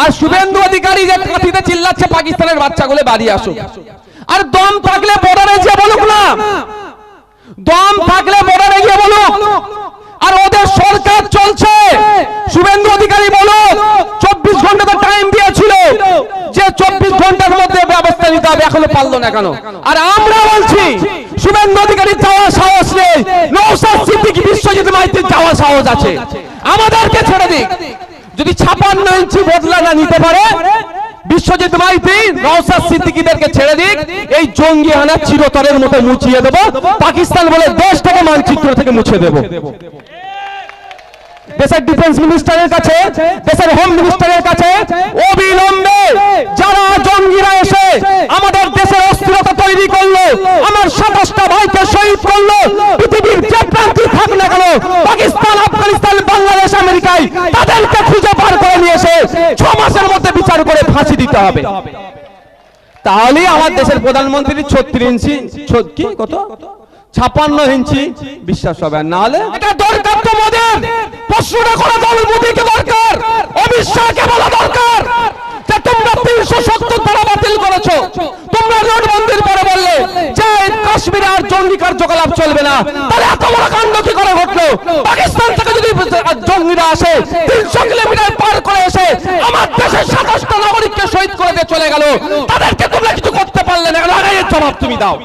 আর শুভেন্দু অধিকারী যে কাঁথিতে চিল্লাচ্ছে, পাকিস্তানের বাচ্চাগুলো বাড়ি আসুক। আর দম থাকলে বর্ডারে যে বলুক না। দম থাকলে বর্ডারে গিয়ে বলুক। আর ওদের সরকার চলছে। শুভেন্দু অধিকারী বলুক, চব্বিশ ঘণ্টা তো টাইম দিয়েছিল। যে চব্বিশ ঘণ্টার মধ্যে ব্যবস্থা নিতে হবে, এখনও পারল না কেন? আর আমরা বলছি, শুভেন্দু অধিকারী যাওয়ার সাহস নেই। নৌসাদ বিশ্বজিৎ মাইতির যাওয়ার সাহস আছে। আমাদেরকে ছেড়ে দিক। যদি ছাপান্ন ইঞ্চি বদলা না নিতে পারে, বিশ্বজিৎ মাইতি নওসাদ সিদ্দিকীদেরকে ছেড়ে দিক, এই জঙ্গি হানা চিরতরের মতো মুছিয়ে দেব। পাকিস্তান বলে দেশটাকে মানচিত্র থেকে মুছে দেব। দেশের ডিফেন্স মিনিস্টারের কাছে, দেশের হোম মিনিস্টারের কাছে অবিলম্বে যারা জঙ্গিরা এসে আমাদের দেশের অস্থিরতা তৈরি করল, আমার সাতাশটা ভাইকে শহীদ করল, পৃথিবীর যে প্রান্তে থাক না কেন পাকিস্তান আফগানিস্তান বাংলাদেশ আমেরিকায় তাদেরকে খুঁজে বার করে নিয়ে এসে ছ মাসের মধ্যে বিচার করে ফাঁসি দিতে হবে। তাহলেই আমার দেশের প্রধানমন্ত্রী ছত্রিশ ইঞ্চি কি, কত? ছাপান্ন ইঞ্চি বিশ্বাস হবে। আর নাহলে এটা দরকার তো মোদের। প্রশ্নটা দল মোদীকে দরকার। বলা দরকার। যে তোমরা তিনশো সত্তর ধারা বাতিল করেছ। তোমরা পরে বললে, যে কাশ্মীরে আর জঙ্গি কার্যকলাপ চলবে না। তাহলে এত বড় কাণ্ড কি করে ঘটলো? পাকিস্তান থেকে যদি জঙ্গিরা আসে, তিনশো কিলোমিটার পার করে এসে আমার দেশের সাতাশটা নাগরিককে শহীদ করে দিয়ে চলে গেল তাদেরকে তোমরা কিছু করতে পারলে না। কেন জবাব তুমি দাও।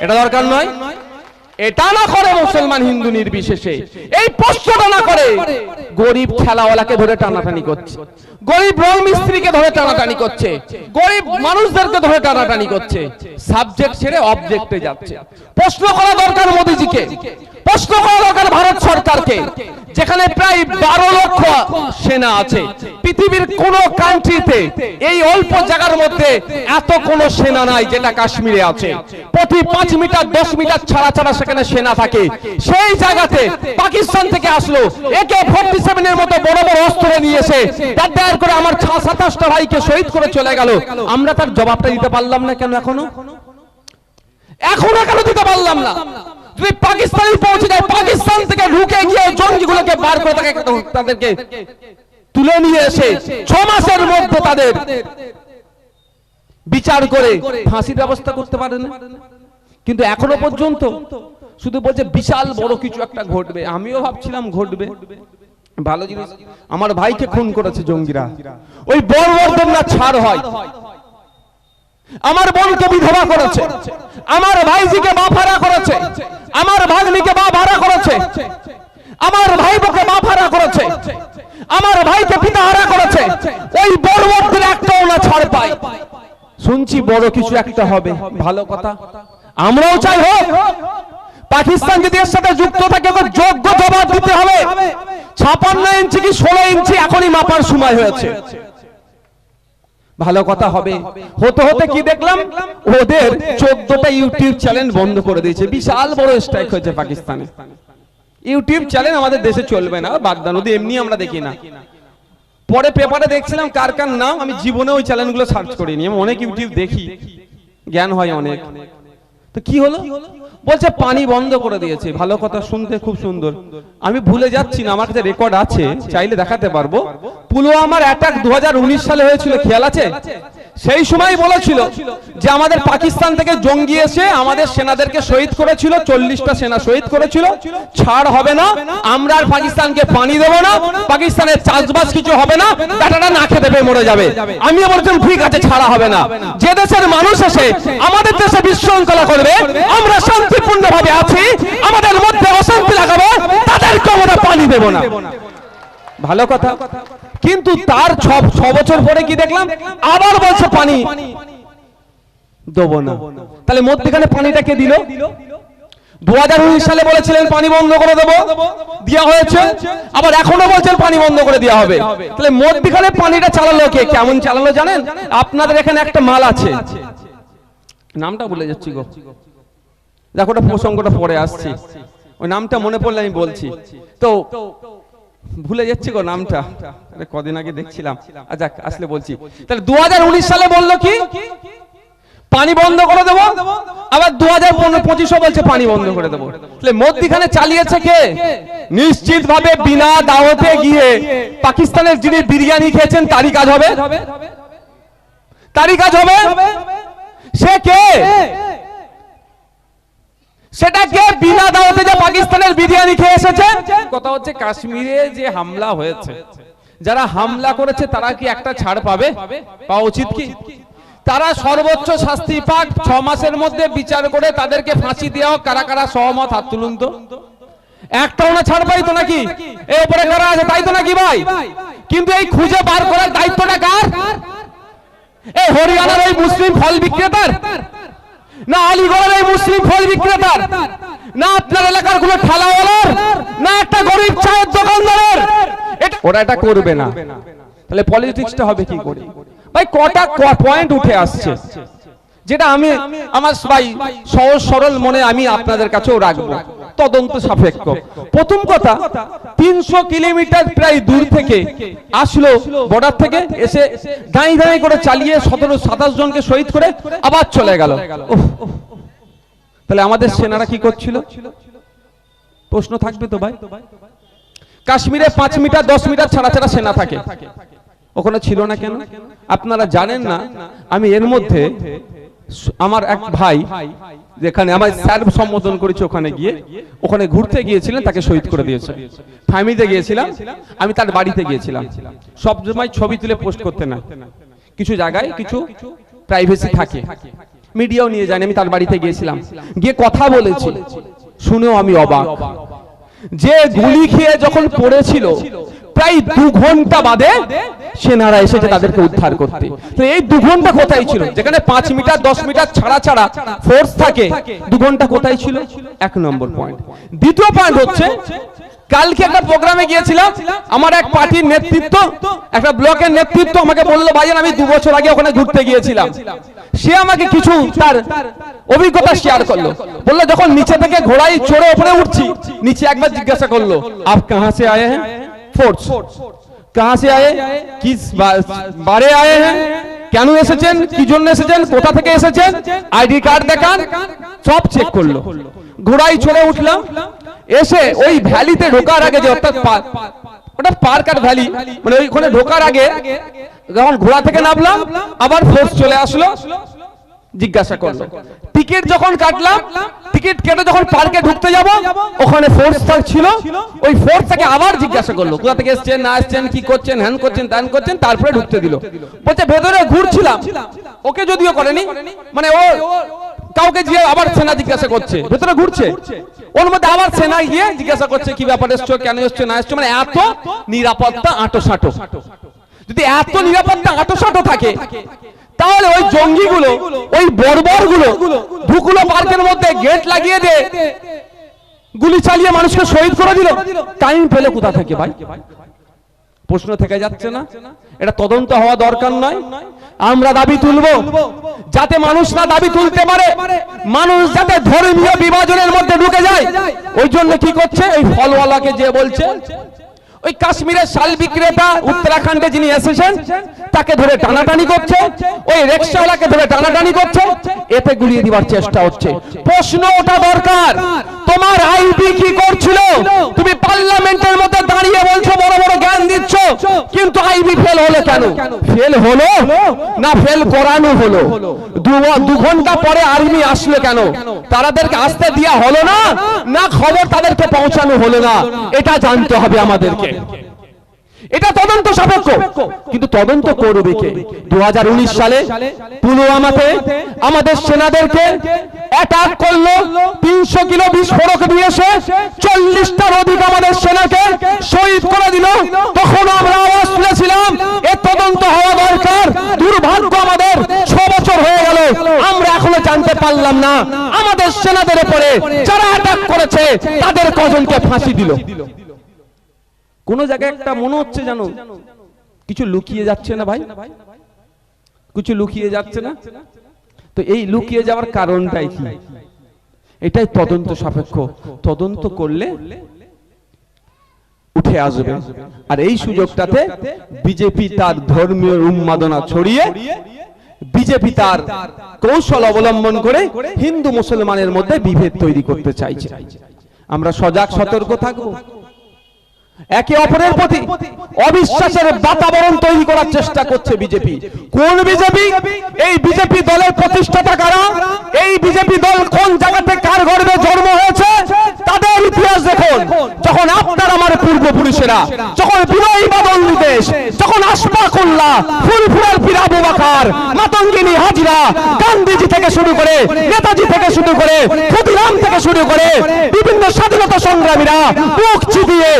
এটা দরকার নয়। এটা না করে মুসলমান হিন্দু নির্বিশেষে। এই প্রশ্নটা না করে গরিব খেলাওয়ালাকে ধরে টানাটানি করছে। গরিব রং মিস্ত্রিকে ধরে টানাটানি করছে। গরিব মানুষদেরকে ধরে টানাটানি করছে। সাবজেক্ট ছেড়ে অবজেক্টে যাচ্ছে। প্রশ্ন করা দরকার মোদিজিকে। প্রশ্ন করা দরকার ভারত সরকারকে। যেখানে প্রায় বারো লক্ষ সেনা আছে। পৃথিবীর কোন কান্ট্রিতে এই অল্প জায়গার মধ্যে এত কোন সেনা নাই যেটা কাশ্মীরে আছে। প্রতি পাঁচ মিটার, দশ মিটার ছাড়া ছাড়া সেখানে সেনা থাকে। সেই জায়গাতে পাকিস্তান থেকে আসলো। একে ফোর্টি সেভেনের মতো বড় বড় অস্ত্র নিয়ে এসে তার করে আমার ছ সাতাশটা ভাইকে শহীদ করে চলে গেল। আমরা তার জবাবটা দিতে পারলাম না কেন এখনও? এখনও কেন দিতে পারলাম না? যদি পাকিস্তানে পৌঁছে যায় পাকিস্তান থেকে ঢুকে গিয়ে জঙ্গিগুলোকে বার করে তাকে তাদেরকে তুলে নিয়ে এসে ছ মাসের মধ্যে তাদের বিচার করে ফাঁসির ব্যবস্থা করতে পারে না কিন্তু এখনও পর্যন্ত শুধু বলছে বিশাল বড় কিছু একটা ঘটবে, আমিও ভাবছিলাম ঘটবে। ভালো জিনিস, আমার ভাইকে খুন করেছে জঙ্গিরা। ওই বড় না ছাড় হয়। আমার বোনকে বিধবা করেছে। আমার ভাইজিকে বা ভাড়া করেছে। আমার ভাগ্নিকে বা ভাড়া করেছে। আমার ভাইবোকে বা ভাড়া করেছে। আমার ভাইকে পিতাহারা করেছে। ওই বড় বড়দের একটাও না ছাড় পায়। শুনছি বড় কিছু একটা হবে। ভালো কথা। আমরাও চাই হোক। পাকিস্তান যদি এর সাথে যুক্ত থাকে, ওকে যোগ্য জবাব দিতে হবে। ছাপান্ন ইঞ্চি কি ষোলো ইঞ্চি এখনই মাপার সময় হয়েছে। ভালো কথা হবে। হতে হতে কি দেখলাম? ওদের চোদ্দটা ইউটিউব চ্যানেল বন্ধ করে দিয়েছে। বিশাল বড় স্ট্রাইক হয়েছে পাকিস্তানে। ইউটিউব চ্যানেল আমাদের দেশে চলবে না। বাগদান নদী এমনি আমরা দেখি না। পরে পেপারে দেখছিলাম কার কার নাম আমি জীবনে ওই চ্যানেলগুলো সার্চ করিনি। আমি অনেক ইউটিউব দেখি। জ্ঞান হয় অনেক। তো কি হলো? বলছে, পানি বন্ধ করে দিয়েছে। ভালো কথা শুনতে খুব সুন্দর। আমি ভুলে যাচ্ছি না, আমার কাছে রেকর্ড আছে, চাইলে দেখাতে পারব। পুলওয়ামার অ্যাটাক দু হাজার উনিশ সালে হয়েছিল, খেয়াল আছে? সেই সময় বলেছিল যে আমাদের পাকিস্তান থেকে জঙ্গি এসে আমাদের সেনাদেরকে শহীদ করেছিল চল্লিশটা সেনা শহীদ করেছিল। ছাড় হবে না আমরা আর পাকিস্তানকে পানি দেবো না পাকিস্তানের চাষবাস কিছু হবে না ডাটাটা না। খেতে পেয়ে মরে যাবে। আমিও বলছিলাম ঠিক আছে ছাড়া হবে না। যে দেশের মানুষ এসে আমাদের দেশে বিশৃঙ্খলা করবে আমরা শান্তিপূর্ণ ভাবে আছি আমাদের মধ্যে অশান্তি লাগাবো তাদেরকে আমরা পানি দেবো না। ভালো কথা। কিন্তু তার ছ বছর পরে কি দেখলাম? আবার বলছে পানি। দেবো না। তাহলে মধ্যখানে পানিটা কে দিল? দু সালে বলেছিলেন, পানি বন্ধ করে দেবো। দেওয়া হয়েছে। আবার এখনও বলছেন, পানি বন্ধ করে দেওয়া হবে। তাহলে মধ্যখানে পানিটা চালালো কে? কেমন চালালো জানেন? আপনাদের এখানে একটা মাল আছে। নামটা ভুলে যাচ্ছি গো। দেখো, ওটা প্রসঙ্গটা পরে আসছি। ওই নামটা মনে পড়লে আমি বলছি। তো ভুলে যাচ্ছি গো নামটা। কদিন আগে দেখছিলাম। আচ্ছা আসলে বলছি। তাহলে দু সালে বলল কি? পানি বন্ধ করে দেবো। আবার দু হাজার পঁচিশও বলছে পানি বন্ধ করে দেবো। তাহলে মধ্যিখানে চালিয়েছে কে? নিশ্চিত ভাবে বিনা দাওয়াতে গিয়ে পাকিস্তানের যিনি বিরিয়ানি খেয়েছেন তারই কাজ হবে? তারই কাজ হবে? সে কে? সেটা বিনা দাওয়াতে যে পাকিস্তানের বিরিয়ানি খেয়ে এসেছে। কথা হচ্ছে কাশ্মীরে যে হামলা হয়েছে যারা হামলা করেছে তারা কি একটা ছাড় পাবে? পাওয়া উচিত কি? তারা সর্বোচ্চ শাস্তি পাক ছ মাসের মধ্যে বিচার করে তাদেরকে ফাঁসি দেওয়া কারা কারা সহমত হাত তুলুন তো। একটাও না ছাড় পাই তো নাকি? এই উপরে কারা আছে তাই তো নাকি ভাই? কিন্তু এই খুঁজে বার করার দায়িত্বটা কার? এই হরিয়ানার এই মুসলিম ফল বিক্রেতার। না আলিগড়ের এই মুসলিম ফল বিক্রেতার না আপনার এলাকার কোনো ঠেলাওয়ালার না একটা গরিব চায়ের দোকানদারের। এটা ওরা এটা করবে না। তাহলে পলিটিক্সটা হবে কি করে? ভাই কটা পয়েন্ট উঠে আসছে? যেটা আমি আমার ভাই সহজ সরল মনে আমি আপনাদের কাছেও রাখব। তদন্ত সাপেক্ষ। প্রথম কথা, তিনশো কিলোমিটার প্রায় দূর থেকে আসলো বর্ডার থেকে, এসে দাঁড়িয়ে দাঁড়িয়ে করে চালিয়ে সতেরো সাতাশ জনকে শহীদ করে আবার চলে গেল। তাহলে আমাদের সেনারা কি করছিল? প্রশ্ন থাকবে তো ভাই? কাশ্মীরে পাঁচ মিটার, দশ মিটার ছাড়া ছাড়া সেনা থাকে। ওখানে ছিল না কেন? আপনারা জানেন না, আমি এর মধ্যে আমার এক ভাই যেখানে আমার স্যার সম্বোধন করেছে ওখানে গিয়ে, ওখানে ঘুরতে গিয়েছিলেন, তাকে শহীদ করে দিয়েছে। ফ্যামিলিতে গিয়েছিলাম, আমি তার বাড়িতে গিয়েছিলাম। সব সময় ছবি তুলে পোস্ট করতে না। কিছু জায়গায় কিছু প্রাইভেসি থাকে। মিডিয়াও নিয়ে যায়নি, আমি তার বাড়িতে গিয়েছিলাম। গিয়ে কথা বলেছি। শুনেও আমি অবাক। যে গুলি খেয়ে যখন পড়েছিল প্রায় দু ঘণ্টা বাদে সেনারা এসেছে তাদেরকে উদ্ধার করতে। এই দু ঘণ্টা কোথায় ছিল? যেখানে পাঁচ মিটার, দশ মিটার ছাড়া ছাড়া ফোর্স থাকে, দু ঘণ্টা কোথায় ছিল? এক নম্বর পয়েন্ট দ্বিতীয় পয়েন্ট হচ্ছে, কালকে একটা প্রোগ্রামে গিয়েছিলাম, আমার এক পার্টির নেতৃত্ব, একটা ব্লকের নেতৃত্ব আমাকে বলল, ভাইজান, আমি দু বছর আগে ওখানে ঘুরতে গিয়েছিলাম। সে আমাকে কিছু তার অভিজ্ঞতা শেয়ার করল। বলল যখন নিচে থেকে ঘোড়ায় চড়ে ওপরে উঠছি। নিচে একবার জিজ্ঞাসা করল, আপ কাহা সে আয়ে হ্যাঁ? ফোর্স কাহা সে আয়ে বা- বারে আয়ে হ্যাঁ কেন এসেছেন? কি জন্য এসেছেন? কোথা থেকে এসেছেন? আইডি কার্ড দেখান। সব চেক করল। ঘোড়ায় চড়ে উঠলাম। এসে ওই ভ্যালিতে ঢোকার আগে যে অর্থাৎ ওটা পার্ক আর ভ্যালি। মানে ওইখানে ঢোকার আগে যখন ঘোড়া থেকে নামলাম, আবার ফোর্স চলে আসলো। জিজ্ঞাসা করল। টিকিট যখন কাটলাম টিকিট কেটে যখন পার্কে ঢুকতে যাব, ওখানে ফোর্স ছিল। ওই ফোর্স থেকে আবার জিজ্ঞাসা করল, কোথা থেকে এসছেন, না এসছেন, কি করছেন, হ্যান করছেন, ত্যান করছেন, তারপরে ঢুকতে দিল। বলছে, ভেতরে ঘুরছিলাম, ওকে যদিও করেনি মানে ও কাউকে গিয়ে আবার সেনা জিজ্ঞাসা করছে, ভেতরে ঘুরছে। ওর মধ্যে আবার সেনা গিয়ে জিজ্ঞাসা করছে, কি ব্যাপার এসছো, কেন এসছো, না এসছো মানে এত নিরাপত্তা আঁটো সাঁটো যদি এত নিরাপত্তা আঁটো সাঁটো থাকে তাহলে ওই জঙ্গিগুলো, ওই বর্বরগুলো ঢুকুলো পার্কের মধ্যে গেট লাগিয়ে দে গুলি চালিয়ে মানুষকে শহীদ করে দিল। টাইম পেলে কোথা থেকে ভাই? প্রশ্ন থেকে যাচ্ছে না? এটা তদন্ত হওয়া দরকার নয়। আমরা দাবি তুলব, যাতে মানুষ না দাবি তুলতে পারে, মানুষ যাতে ধর্মীয় বিভাজনের মধ্যে ঢুকে যায়। ওই জন্য কি করছে? এই ফলওয়ালাকে যে বলছে ওই কাশ্মীরের শাল বিক্রেতা উত্তরাখণ্ডে যিনি এসেছেন, তাকে ধরে টানাটানি করছে, ওই রিক্সাওয়ালাকে ধরে টানাটানি করছে, এতে গুলিয়ে দেওয়ার চেষ্টা হচ্ছে। প্রশ্ন ওটা দরকার, তোমার আইবি কি করছিল? তুমি পার্লামেন্টের মধ্যে দাঁড়িয়ে বলছো বড় বড় কিন্তু আইবি ফেল হলো কেন? ফেল হলো না ফেল করানো হলো? দু- ঘণ্টা পরে আর্মি আসলো কেন? তারাদেরকে আসতে দেওয়া হলো না? না খবর তাদেরকে পৌঁছানো হলো না। এটা জানতে হবে আমাদেরকে। এটা তদন্ত সাপেক্ষ। কিন্তু তদন্ত করবে কে? দু হাজার উনিশ সালে পুলওয়ামাতে আমাদের সেনাদেরকে অ্যাটাক করল। তিনশো কিলো বিস্ফোরক দিয়েছে চল্লিশটার অধিক আমাদের সেনাকে শহীদ করে দিল। তখন আমরা আওয়াজ তুলেছিলাম এর তদন্ত হওয়া দরকার, দুর্ভাগ্য আমাদের ছ বছর হয়ে গেল। আমরা এখনও জানতে পারলাম না, আমাদের সেনাদের উপরে যারা অ্যাটাক করেছে, তাদের কজনকে ফাঁসি দিল। কোন জায়গায় একটা মনে হচ্ছে জানো কিছু লুকিয়ে যাচ্ছে না ভাই। কিছু লুকিয়ে যাচ্ছে না। তো এই লুকিয়ে যাওয়ার কারণটাই কি? এটাই তদন্ত সাপেক্ষ। তদন্ত করলে উঠে আসবে। আর এই সুযোগটাতে বিজেপি তার ধর্মীয় উন্মাদনা ছড়িয়ে বিজেপি তার কৌশল অবলম্বন করে হিন্দু মুসলমানের মধ্যে বিভেদ তৈরি করতে চাইছে। আমরা সজাগ সতর্ক থাকব। একে অপরের প্রতি অবিশ্বাসের বাতাবরণ তৈরি করার চেষ্টা করছে বিজেপি। কোন বিজেপি? এই বিজেপি দলের প্রতিষ্ঠাতা কারা? এই বিজেপি দল কোন জায়গাতে কার গর্ভে জন্ম হয়েছে? তাদের ইতিহাস দেখুন। যখন আপনার আমার পূর্বপুরুষেরা, যখন বাদল নিদেশ যখন মাতঙ্গিনী হাজরা, গান্ধীজি থেকে শুরু করে, নেতাজি থেকে শুরু করে থেকে শুরু করে, বিভিন্ন স্বাধীনতা সংগ্রামীরা মুখ চিবিয়ে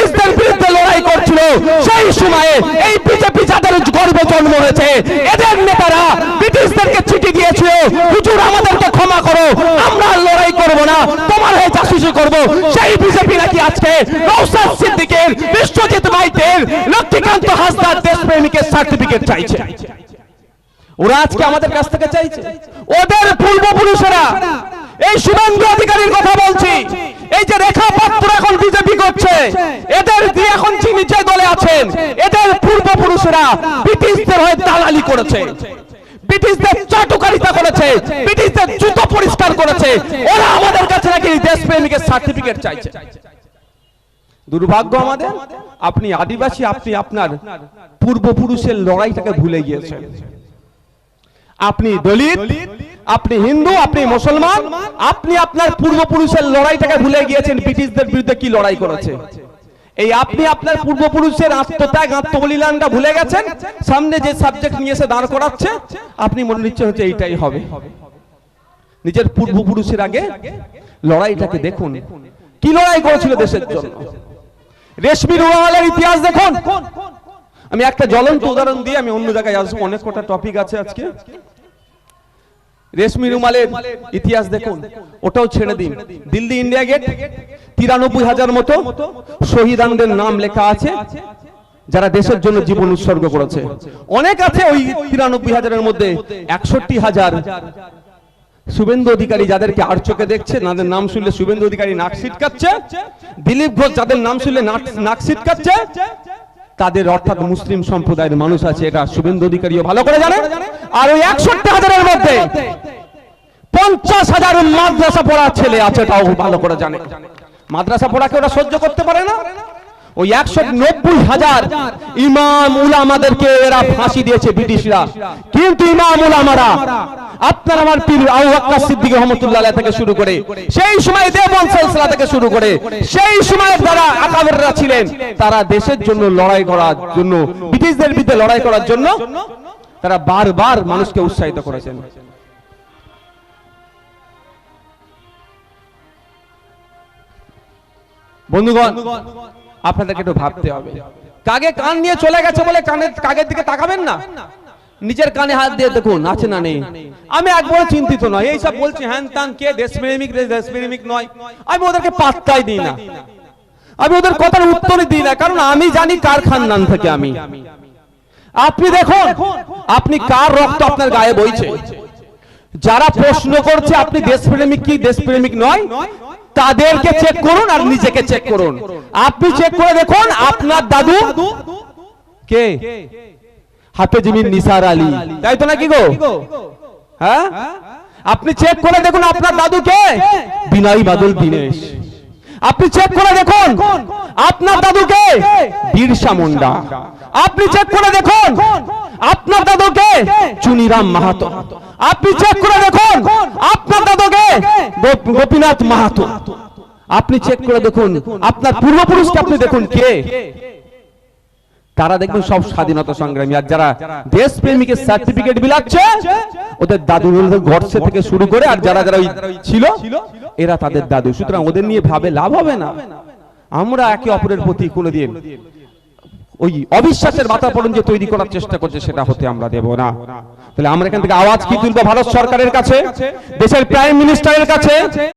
ব্রিটিশদের বিরুদ্ধে লড়াই করছিল। সেই সময়ে এই বিজেপি যাদের গর্বে জন্ম হয়েছে, এদের নেতারা ব্রিটিশদেরকে চিঠি দিয়েছিল হুজুর, আমাদেরকে ক্ষমা করো, আমরা লড়াই করব না, তোমার হয়ে জাসুসি করব। সেই বিজেপি নাকি আজকে নৌসাদ সিদ্দিকের, বিশ্বজিৎ মাইতের, লক্ষ্মীকান্ত হাসদার দেশপ্রেমিকের সার্টিফিকেট চাইছে। ওরা আজকে আমাদের কাছ থেকে চাইছে। ওদের পূর্বপুরুষেরা, এই শুভেন্দু অধিকারীর কথা বলছি। এই যে রেখা পাত্র এখন বিজেপি করছে, এদের দিয়ে এখন যিনি যে দলে আছেন, এদের পূর্বপুরুষেরা ব্রিটিশদের হয়ে দালালি করেছে। দুর্ভাগ্য আমাদের, আপনি আদিবাসী, আপনি আপনার পূর্বপুরুষের ভুলে আপনি দলিত আপনি হিন্দু, আপনি মুসলমান, আপনি আপনার পূর্বপুরুষের লড়াইটাকে ভুলে গিয়েছেন, ব্রিটিশদের বিরুদ্ধে কি লড়াই করেছে? এই আপনি আপনার পূর্বপুরুষের আত্মত্যাগ, আত্মবলিদানটা ভুলে গেছেন, সামনে যে সাবজেক্ট নিয়ে এসে দাঁড় করাচ্ছে, আপনি মনে নিচ্ছে হচ্ছে এইটাই হবে। নিজের পূর্বপুরুষের আগে লড়াইটাকে দেখুন। কি লড়াই করেছিল দেশের জন্য? রেশমি রুমালের ইতিহাস দেখুন। আমি একটা জ্বলন্ত উদাহরণ দিয়ে আমি অন্য জায়গায় আসব, অনেক কটা টপিক আছে আজকে। রেশমি রুমালের ইতিহাস দেখুন। ওটাও ছেড়ে দিন। দিল্লি ইন্ডিয়া গেট তিরানব্বই হাজার মতো শহীদানদের নাম লেখা আছে, যারা দেশের জন্য জীবন উৎসর্গ করেছে। অনেক আছে ওই তিরানব্বই হাজারের মধ্যে একষট্টি হাজার। শুভেন্দু অধিকারী যাদেরকে আর চোখে দেখছে, তাদের নাম শুনলে শুভেন্দু অধিকারী নাক ছিটকাচ্ছে। দিলীপ ঘোষ যাদের নাম শুনলে নাক- ছিটকাচ্ছে। তাদের অর্থাৎ মুসলিম সম্প্রদায়ের মানুষ আছে, এটা শুভেন্দু অধিকারীও ভালো করে জানে। আর ওই একষট্টি হাজারের মধ্যে পঞ্চাশ হাজার মাদ্রাসা পড়া ছেলে আছে, তাও ভালো করে জানে। মাদ্রাসা পড়াকে ওরা সহ্য করতে পারে না? ওই একশো নব্বই হাজার ইমাম উলামাদেরকে এরা ফাঁসি দিয়েছে ব্রিটিশরা। কিন্তু ইমাম উলামারা, আপনার আমার পীর থেকে শুরু করে, সেই সময় থেকে শুরু করে, সেই সময় যারা ছিলেন, তারা দেশের জন্য লড়াই করার জন্য, ব্রিটিশদের বিরুদ্ধে লড়াই করার জন্য, তারা বারবার মানুষকে উৎসাহিত করেছেন। বন্ধুগণ আপনাদেরকে একটু ভাবতে হবে। কাগে কান নিয়ে চলে গেছে বলে কানের কাগের দিকে তাকাবেন না? নিজের কানে হাত দিয়ে দেখুন, আছে না নেই? আমি একবার চিন্তিত নয় এইসব বলছি, হ্যান তান কে দেশপ্রেমিক রে দেশপ্রেমিক নয়। আমি ওদেরকে পাত্তাই দিই না। আমি ওদের কথার উত্তরই দিই না, কারণ আমি জানি কার খানদান থেকে আমি। আপনি দেখুন, আপনি কার রক্ত আপনার গায়ে বইছে? যারা প্রশ্ন করছে, আপনি দেশপ্রেমিক কি দেশপ্রেমিক নয় তাদেরকে চেক করুন আর নিজেকে চেক করুন। আপনি চেক করে দেখুন আপনার দাদু কে? হাতে জিমিন নিসার আলী। তাই তো নাকি গো? হ্যাঁ? আপনি চেক করে দেখুন আপনার দাদু কে? বিনয় বাদল দীনেশ। আপনি চেক করে দেখুন। আপনার দাদুকে বিরসা মুন্ডা। আপনি চেক করে দেখুন। আপনার দাদুকে চুনিরাম মাহাতো। আপনি চেক করে দেখুন। আপনার দাদুকে গোপীনাথ মাহাতো। আপনি চেক করে দেখুন। আপনার পূর্বপুরুষকে আপনি দেখুন কে। তারা দেখবেন সব স্বাধীনতা সংগ্রামী। আর যারা দেশ প্রেমিকের সার্টিফিকেট বিলাচ্ছে ওদের দাদু গর্ষে থেকে শুরু করে আর যারা যারা ওই ছিল এরা তাদের দাদু। সুতরাং ওদের নিয়ে ভাবে লাভ হবে না। আমরা একে অপরের প্রতি কোনোদিন ওই অবিশ্বাসের বাতাবরণ যে তৈরি করার চেষ্টা করছে সেটা হতে আমরা দেব না। তাহলে আমরা এখান থেকে আওয়াজ কি তুলবো? ভারত সরকারের কাছে দেশের প্রাইম মিনিস্টারের কাছে?